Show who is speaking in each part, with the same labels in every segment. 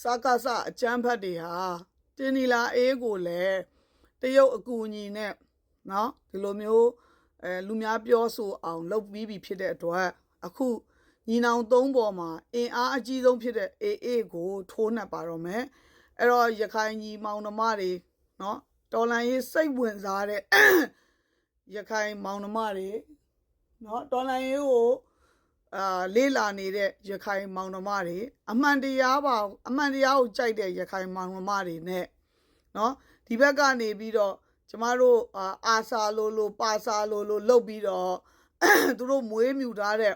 Speaker 1: စကားစအကြမ်းဖက်တွေဟာတင်နီလာအေးကိုလည်းတရုတ်အကူအညီနဲ့เนาะဒီလိုမျိုးအဲလူများပြောဆိုအောင်လုပ်ပြီးပြီဖြစ်တဲ့အတွက်အခုညီနောင်သုံးပေါ်မှာအင်အားအကြီးဆုံးဖြစ်တဲ့ AA ကိုထိုးနှက်ပါတော့မယ်အဲ့တော့ရခိုင်ညီမောင်နှမတွေเนาะတော်လန်ရေးစိတ်ဝင်စားတဲ့ ရခိုင်မောင်နှမတွေเนาะတော်လန်ရေးကို အာလေးလာနေတဲ့ရခိုင်မောင်နှမတွေအမှန်တရားပါအမှန်တရားကိုကြိုက်တဲ့ရခိုင်မောင်နှမတွေနဲ့เนาะဒီဘက်ကနေပြီးတော့ကျမတို့အာအာစာလိုလိုပါစာလိုလိုလုပ်ပြီးတော့ သူတို့မွေးမြူထားတဲ့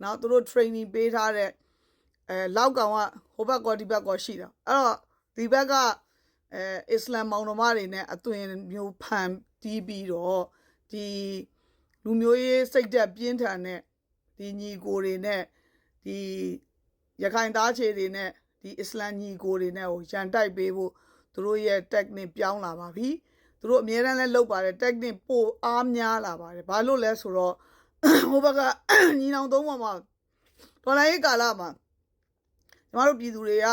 Speaker 1: เนาะသူတို့ training ပေးထားတဲ့အဲလောက်ကောင်ကဟိုဘက်ကောဒီဘက်ကောရှိတာအဲ့တော့ဒီဘက်ကအဲအစ္စလာမ်မောင်နှမတွေနဲ့အသွင်မျိုးဖန်တီးပြီးတော့ဒီလူမျိုးရေးစိတ်သက်ပြင်းထန်တဲ့ ဒီညီကိုတွေနဲ့ဒီရခိုင်သားခြေတွေနဲ့ဒီအစ္စလာမ်ညီကိုတွေနဲ့ကိုရန်တိုက်ပေးဖို့သူတို့ရဲ့ technique ပြောင်းလာပါပြီသူတို့အများတန်းလဲလုပ်ပါတယ် technique ပိုအားများလာပါတယ်ဘာလို့လဲဆိုတော့ ဟိုဘက်ကညီနောင်သုံးပေါ်မှာဒေါ်လာရေးကာလမှာကျမတို့ပြည်သူတွေက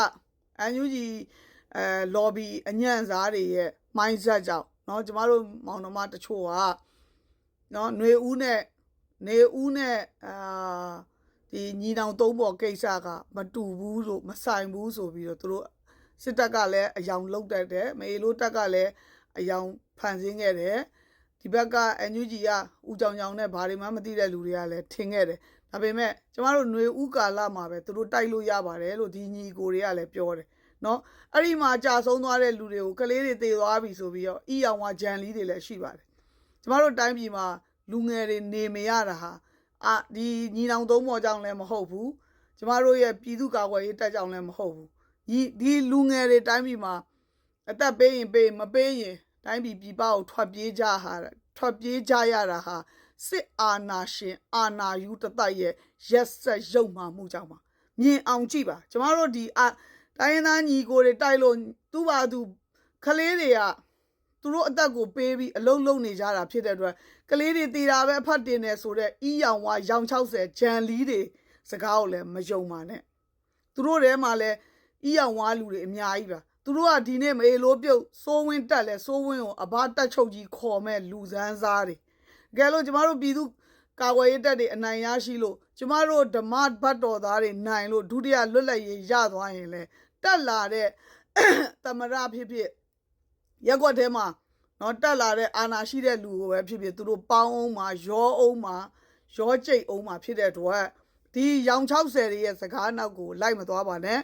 Speaker 1: အန်ယူဂျီအဲ lobby အညံ့စားတွေရဲ့ mindset ကြောင့်เนาะကျမတို့မောင်နှမတချို့ကเนาะຫນွေဦးနဲ့ နေဦးနဲ့အာဒီညီနောင်သုံးပေါ်ကိစ္စကမတူဘူးလို့မဆိုင်ဘူးဆိုပြီးတော့သူတို့စစ်တပ်ကလည်းအယောင်လုတ်တတ်တယ်မေလို့တပ်ကလည်းအယောင်ဖန်ဆင်းခဲ့တယ်ဒီဘက်ကအန်ယူဂျီကဦးကြောင်ကြောင်နဲ့ဘာတွေမှမသိတဲ့လူတွေကလည်းထင်ခဲ့တယ်ဒါပေမဲ့ကျမတို့ຫນွေဥကာလမှာပဲသူတို့တိုက်လို့ရပါတယ်လို့ဒီညီကိုတွေကလည်းပြောတယ်နော်အဲ့ဒီမှာကြာဆုံးသွားတဲ့လူတွေကိုကလေးတွေတေသွားပြီဆိုပြီးတော့အီအောင်ဝဂျန်လီတွေလည်းရှိပါတယ်ကျမတို့တိုင်းပြည်မှာ လူငယ်တွေနေမရတာဟာအာဒီညီနောင်သုံးမော်ကြောင့်လည်းမဟုတ်ဘူးကျမတို့ရဲ့ပြည်သူ့ကာကွယ်ရေးတပ်ကြောင့်လည်းမဟုတ်ဘူးဒီဒီလူငယ်တွေတိုင်းပြည်မှာအသက်ပေးရင်ပေးမပေးရင်တိုင်းပြည်ပြည်ပကိုထွက်ပြေးကြဟာထွက်ပြေးကြရတာဟာစစ်အာဏာရှင်အာဏာယူတသက်ရဲ့ရက်ဆက်ရုပ်မှမှုကြောင့်ပါမြင်အောင်ကြည့်ပါကျမတို့ဒီအတိုင်းရင်းသားညီကိုတွေတိုက်လို့သူ့ဘာသူခလေးတွေကသူတို့အသက်ကိုပေးပြီးအလုံးလုံးနေကြတာဖြစ်တဲ့အတွက် ကလေးတွေတည်တာပဲအဖတ်တင်တယ်ဆိုတော့အီးရောင်ဝါရောင်60ဂျန်လီတွေစကားကိုလည်းမယုံပါနဲ့သူတို့ထဲမှာလည်းဤအောင်ဝါလူတွေအများကြီးပါသူတို့ကဒီနေ့မေလိုပြုတ်စိုးဝင်းတက်လဲစိုးဝင်းကိုအဘတက်ချုပ်ကြီးခေါ်မဲ့လူစန်းစားတွေကဲလို့ကျမတို့ပြည်သူကာကွယ်ရေးတပ်တွေအနိုင်ရရှိလို့ကျမတို့ဓမ္မဘတ်တော်သားတွေနိုင်လို့ဒုတိယလွတ်လပ်ရေးရသွားရင်လေတက်လာတဲ့သမရဖြစ်ဖြစ်ရက်ကွက်ထဲမှာ နော်တက်လာတဲ့အာနာရှိတဲ့လူကိုပဲဖြစ်ဖြစ်သူတို့ပေါင်းအောင်မှာရောအောင်မှာရောကြိတ်အောင်မှာဖြစ်တဲ့အတွက် ဒီရောင်60တွေရဲ့စကားနောက်ကိုလိုက်မသွားပါနဲ့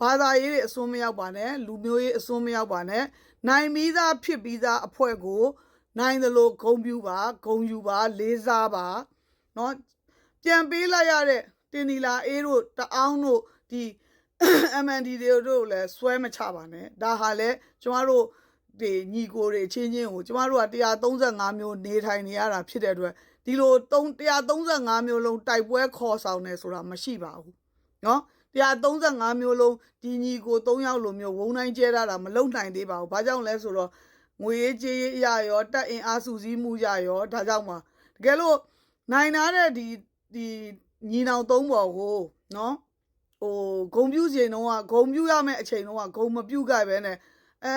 Speaker 1: ဘာသာရေးတွေအစွန်းမရောက်ပါနဲ့လူမျိုးရေးအစွန်းမရောက်ပါနဲ့နိုင်ပြီးသားဖြစ်ပြီးသားအဖွဲ့ကိုနိုင်တယ်လို့ဂုံပြူပါဂုံယူပါလေးစားပါเนาะပြန်ပေးလိုက်ရတဲ့တင်ဒီလာအေးတို့တအောင်းတို့ဒီ MND တွေတို့လည်းစွဲမချပါနဲ့ဒါဟာလည်းကျမတို့ ဒီညီကိုတွေချင်းချင်းကိုကျမတို့က135မျိုးနေထိုင်နေရတာဖြစ်တဲ့အတွက် ဒီလို135မျိုးလုံးတိုက်ပွဲခေါ်ဆောင်နေဆိုတာမရှိပါဘူးเนาะ135မျိုးလုံးဒီညီကို3ယောက်လိုမျိုးဝုံတိုင်းကျဲထားတာမလုံနိုင်သေးပါဘူးဘာကြောင့်လဲဆိုတော့ငွေရေးကြေးရေးအရာရောတက်အင်အားစုစည်းမှုရရောဒါကြောင့်ပါတကယ်လို့နိုင်နာတဲ့ဒီဒီညီနောင်သုံးပေါ်ကိုเนาะဟိုဂုံပြူချိန်တော့ဂုံပြူရမယ့်အချိန်တော့ဂုံမပြူကြပဲနဲ့အဲ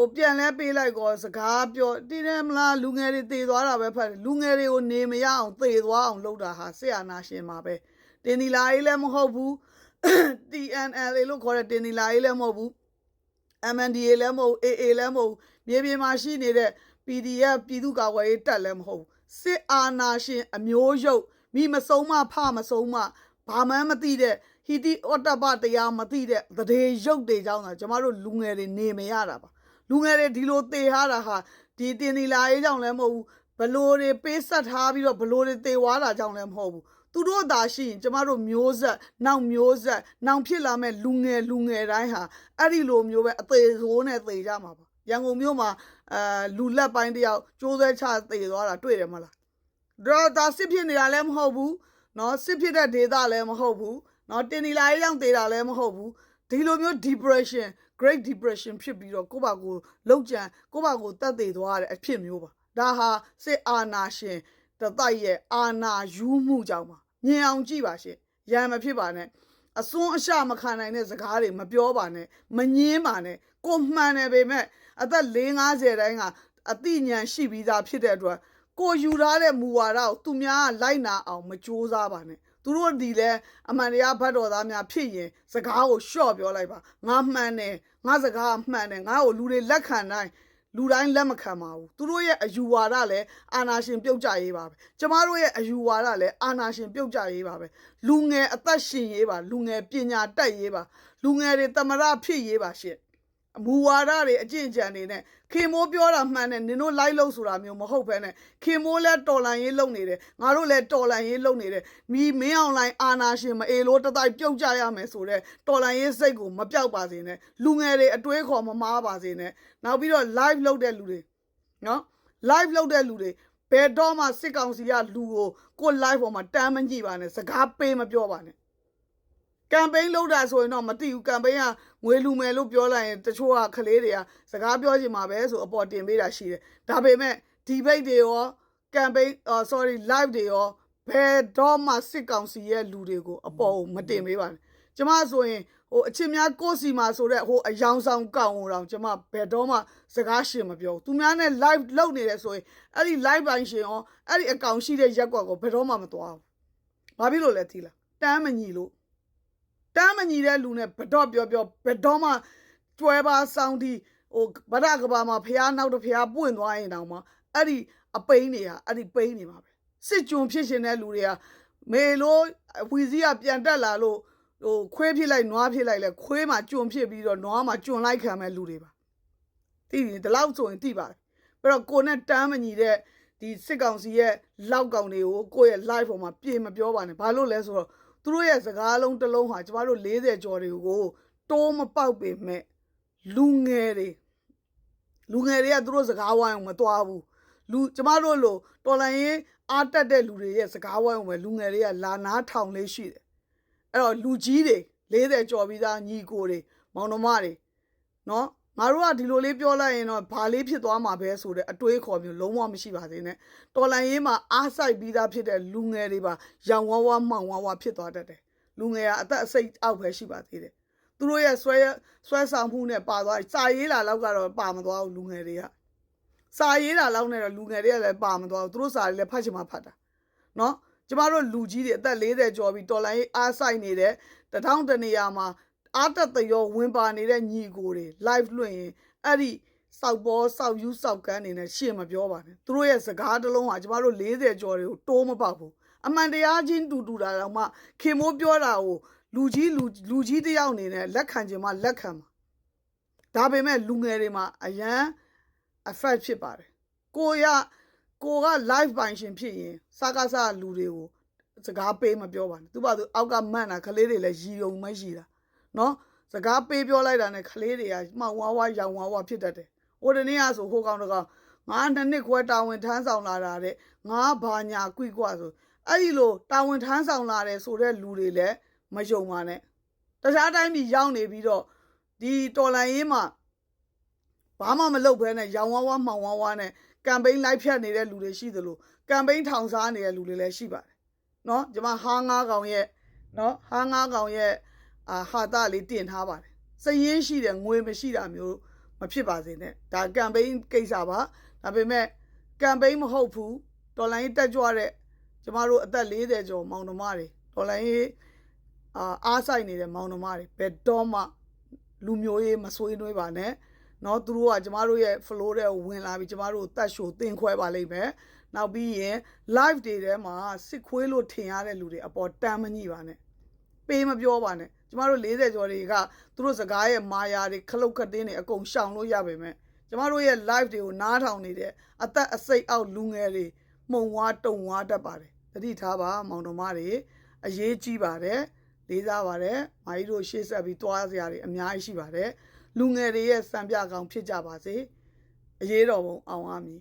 Speaker 1: ဟိုပြန်လဲပေးလိုက်ကောစကားပြောတည်တယ်မလားလူငယ်တွေတေသွားတာပဲဖတ်တယ်လူငယ်တွေကိုနေမရအောင်တေသွားအောင်လုပ်တာဟာဆရာနာရှင်မှာပဲတင်ဒီလာရေးလည်းမဟုတ်ဘူး TNL လို့ခေါ်တဲ့တင်ဒီလာရေးလည်းမဟုတ်ဘူး MNDA လည်းမဟုတ် AA လည်းမဟုတ်မြေပြင်မှာရှိနေတဲ့ PDF ပြည်သူ့ကာကွယ်ရေးတပ်လည်းမဟုတ်စစ်အာဏာရှင်အမျိုးရုပ်မိမဆုံးမဖမဆုံးမဘာမှမသိတဲ့ဟီတီအော်တပတရားမသိတဲ့တရေရုပ်တွေကြောင်းတာကျမတို့လူငယ်တွေနေမရတာပါ လူငယ်တွေဒီလိုတေထားတာဟာဒီတင်ဒီလာရေးကြောင့်လည်းမဟုတ်ဘူးဘလို့တွေပေးဆက်ထားပြီးတော့ဘလို့တွေတေွားတာကြောင့်လည်းမဟုတ်ဘူးသူတို့သာရှိရင်ကျမတို့မျိုးဆက်နောက်မျိုးဆက်နောက်ဖြစ်လာမဲ့လူငယ်လူငယ်တိုင်းဟာအဲ့ဒီလိုမျိုးပဲအသေးစိုးနဲ့သေကြမှာပါရန်ကုန်မြို့မှာအာလူလက်ပိုင်းတယောက်ကျိုးဆွဲချသေသွားတာတွေ့တယ်မလားဒါဒါစစ်ဖြစ်နေတာလည်းမဟုတ်ဘူးเนาะစစ်ဖြစ်တဲ့ဒေသလည်းမဟုတ်ဘူးเนาะတင်နီလာရေးကြောင့်သေတာလည်းမဟုတ်ဘူးဒီလိုမျိုး depression great depression ဖြစ်ပြီးတော့ကိုယ့်ဘာကိုလောက်ကြံကိုယ့်ဘာကိုတတ်သေးသွားတဲ့အဖြစ်မျိုးပါဒါဟာစစ်အာဏာရှင်တတိုက်ရဲ့အာဏာယူမှုကြောင့်ပါမြင်အောင်ကြည့်ပါရှင်ရံမဖြစ်ပါနဲ့အစွန်းအရှမခံနိုင်တဲ့စကားတွေမပြောပါနဲ့မငင်းပါနဲ့ကိုမှန်တယ်ပေမဲ့အသက်450တိုင်းကအသိဉာဏ်ရှိပြီးသားဖြစ်တဲ့အတွက်ကိုယူထားတဲ့မူဝါဒကိုသူများကလိုက်နာအောင်မကြိုးစားပါနဲ့ သူတို့ဒီလဲအမှန်တရားဘတ်တော်သားများဖြစ်ရင်စကားကိုရှော့ပြောလိုက်ပါငါမှန်တယ်ငါစကားကမှန်တယ်ငါ့ကိုလူတွေလက်ခံနိုင်လူတိုင်းလက်မခံပါဘူးသူတို့ရဲ့အယူဝါဒလည်းအာနာရှင်ပြုတ်ကြရေးပါပဲကျမတို့ရဲ့အယူဝါဒလည်းအာနာရှင်ပြုတ်ကြရေးပါပဲလူငယ်အသက်ရှင်ရေးပါလူငယ်ပညာတက်ရေးပါလူငယ်တွေတမရဖြစ်ရေးပါရှင့်အ မူဝါဒတွေအကျင့်ကြံတွေနဲ့ခင်မိုးပြောတာမှန်တယ်နင်တို့လိုက်လို့ဆိုတာမျိုးမဟုတ်ဘဲနဲ့ခင်မိုးလဲတော်လန်ရေးလုပ်နေတယ်ငါတို့လဲတော်လန်ရေးလုပ်နေတယ်မိမင်းအောင်လိုင်းအာနာရှင်မအေလို့တတိုက်ပြုတ်ကြရမယ်ဆိုတော့တော်လန်ရေးစိတ်ကိုမပြောက်ပါစေနဲ့လူငယ်တွေအတွေးခေါ်မမားပါစေနဲ့နောက်ပြီးတော့ live လုပ်တဲ့လူတွေနော် live လုပ်တဲ့လူတွေဘယ်တော့မှစစ်ကောင်စီကလူကိုကို live ပေါ်မှာတမ်းမကြည့်ပါနဲ့စကားပေးမပြောပါနဲ့ ကမ်ပိန်းလုပ်တာဆိုရင်တော့မသိဘူးကမ်ပိန်းကငွေလူမယ်လို့ပြောလိုက်ရင်တချို့ကကလေးတွေကစကားပြောချင်မှာပဲဆိုအပေါ်တင်ပေးတာရှိတယ်ဒါပေမဲ့ debate တွေရော campaign အော် sorry live တွေရောဘယ်တော့မှစစ်ကောင်စီရဲ့လူတွေကိုအပေါ်ကိုမတင်ပေးပါနဲ့ကျမဆိုရင်ဟိုအချင်းများကိုယ့်စီမှာဆိုတဲ့ဟိုအယောင်ဆောင်ကောင်းအောင်ကျမဘယ်တော့မှစကားရှင်မပြောဘူးသူများနဲ့ live လုပ်နေတယ်ဆိုရင်အဲ့ဒီ live ပိုင်းရှင်ရောအဲ့ဒီအကောင့်ရှိတဲ့ရက်ကွက်ကိုဘယ်တော့မှမသွားဘူးဘာဖြစ်လို့လဲသီလားတမ်းမညီလို့ တမ်းမညီတဲ့လူနဲ့ဘယ်တော့ပြောပြောဘယ်တော့မှကျွဲပါစောင်းတီဟိုဗဒကဘာမှာဖះနောက်တော့ဖះပွင့်သွားရင်တောင်မှအဲ့ဒီအပိန်းတွေကအဲ့ဒီပိန်းနေမှာပဲစစ်ကြုံဖြစ်ရှင်တဲ့လူတွေကမေလို့ဝီစည်းကပြန်တက်လာလို့ဟိုခွေးဖြစ်လိုက်နွားဖြစ်လိုက်လဲခွေးမှာကြုံဖြစ်ပြီးတော့နွားမှာကြုံလိုက်ခံမဲ့လူတွေပါသိပြီဒီလောက်ဆိုရင်သိပါတယ်ပြီးတော့ကိုနဲ့တန်းမညီတဲ့ဒီစစ်ကောင်စီရဲ့လောက်ကောင်တွေကိုကိုယ့်ရဲ့ live ပေါ်မှာပြေမပြောပါနဲ့ဘာလို့လဲဆိုတော့ သူတို့ရဲ့စကားလုံးတစ်လုံးဟာကျမတို့40ကျော်တွေကိုတိုးမပေါက်ပေမဲ့လူငယ်တွေလူငယ်တွေကသူတို့စကားဝိုင်းအောင်မသွားဘူးလူကျမတို့လိုတော်လန်ရင်အားတက်တဲ့လူတွေရဲ့စကားဝိုင်းအောင်ပဲလူငယ်တွေကလာနာထောင်လေးရှိတယ်အဲ့တော့လူကြီးတွေ40ကျော်ပြီးသားညီကိုတွေမောင်နှမတွေနော် ငါတို့ကဒီလိုလေးပြောလိုက်ရင်တော့ဘာလေးဖြစ်သွားမှာပဲဆိုတဲ့အတွေးခေါ်မျိုးလုံးဝမရှိပါသေးနဲ့တော်လန်ရေးမှာအားဆိုင်ပြီးသားဖြစ်တဲ့လူငယ်တွေပါရောင်ဝါးဝါမှောင်ဝါးဝါဖြစ်သွားတတ်တယ်လူငယ်ကအသက်အစိတ်အောက်ပဲရှိပါသေးတယ်သူတို့ရဲ့ဆွဲဆွဲဆောင်မှုနဲ့ပါသွားစာရေးလာလောက်ကတော့ပါမသွားဘူးလူငယ်တွေကစာရေးလာလောက်နဲ့တော့လူငယ်တွေကလည်းပါမသွားဘူးသူတို့စာတွေလည်းဖတ်ချင်မှဖတ်တာနော်ကျမတို့လူကြီးတွေအသက်40ကျော်ပြီးတော်လိုင်းအားဆိုင်နေတဲ့တထောင်တနေရာမှာ အားတက်သရောဝင်ပါနေတဲ့ညီကိုတွေ live လွှင့်ရင်အဲ့ဒီစောက်ပေါ်စောက်ယူစောက်ကန်းနေနဲ့ရှေ့မပြောပါနဲ့သူတို့ရဲ့စကားတစ်လုံးဟာကျမတို့40ကျော်တွေကိုတိုးမပေါက်ဘူးအမှန်တရားချင်းတူတူတာတော့မှခင်မိုးပြောတာကိုလူကြီးလူလူကြီးတယောက်အနေနဲ့လက်ခံခြင်းမှလက်ခံမှာဒါပေမဲ့လူငယ်တွေမှာအရန် affect ဖြစ်ပါတယ်ကိုရကိုက live ပိုင်ရှင်ဖြစ်ရင်စကားစားလူတွေကိုစကားပေးမပြောပါနဲ့သူပါသူအောက်ကမန့်တာကလေးတွေလည်းရီုံမရှိတာ နော်စကားပေးပြောလိုက်တာနဲ့ကလေးတွေကမှောင်ဝါးဝါးရောင်ဝါးဝါးဖြစ်တတ်တယ်ဟိုတနေ့ကဆိုဟိုကောင်တကောင်ငါနှစ်နှစ်ခွဲတာဝန်ထမ်းဆောင်လာတာတဲ့ငါဘာညာကွိကွာဆိုအဲ့ဒီလိုတာဝန်ထမ်းဆောင်လာတယ်ဆိုတဲ့လူတွေလည်းမယုံပါနဲ့တခြားတိုင်းပြည်ရောက်နေပြီးတော့ဒီတော်လန်ရေးမှာဘာမှမလုပ်ဘဲနဲ့ရောင်ဝါးဝါးမှောင်ဝါးဝါးနဲ့ကမ်ပိန်းလိုက်ဖြတ်နေတဲ့လူတွေရှိသလိုကမ်ပိန်းထောင်စားနေတဲ့လူတွေလည်းရှိပါတယ်เนาะကျွန်မဟားငါးကောင်ရဲ့เนาะဟားငါးကောင်ရဲ့ အာဟာတာလေးတင်ထားပါတယ်စရင်ရှိတယ်ငွေမရှိတာမျိုးမဖြစ်ပါစေနဲ့ဒါကမ်ပိန်းကိစ္စပါဒါပေမဲ့ကမ်ပိန်းမဟုတ်ဘူးတော်လိုင်းတက်ကြွတဲ့ကျမတို့အသက်40ကျော်မောင်နှမတွေတော်လိုင်းအာအားဆိုင်နေတဲ့မောင်နှမတွေဘယ်တော့မှလူမျိုးရေးမဆွေးနွေးပါနဲ့เนาะသူတို့ကကျမတို့ရဲ့ flow တဲ့ဝင်လာပြီးကျမတို့တတ်ရှိုတင်ခွဲပါလိမ့်မယ်နောက်ပြီးရင် live တွေထဲမှာစစ်ခွေးလို့ထင်ရတဲ့လူတွေအပေါ်တမ်းမညိပါနဲ့ပေးမပြောပါနဲ့ ကျမတို့40ကျော်တွေကသူတို့စကားရဲ့မာယာတွေခလုတ်ခတ်တင်းတွေအကုန်ရှောင်လို့ရပါမယ်ကျမတို့ရဲ့ live တွေကိုနားထောင်နေတဲ့အသက်အစိတ်အောက်လူငယ်တွေမှုံဝါတုံဝါတတ်ပါတယ်တတိထားပါမောင်တော်မတွေအရေးကြီးပါတယ်လေးစားပါတယ်မာကြီးတို့ရှေ့ဆက်ပြီးတွားစရာတွေအများကြီးရှိပါတယ်လူငယ်တွေရဲ့စံပြကောင်ဖြစ်ကြပါစေအရေးတော်ပုံအောင်ရမည်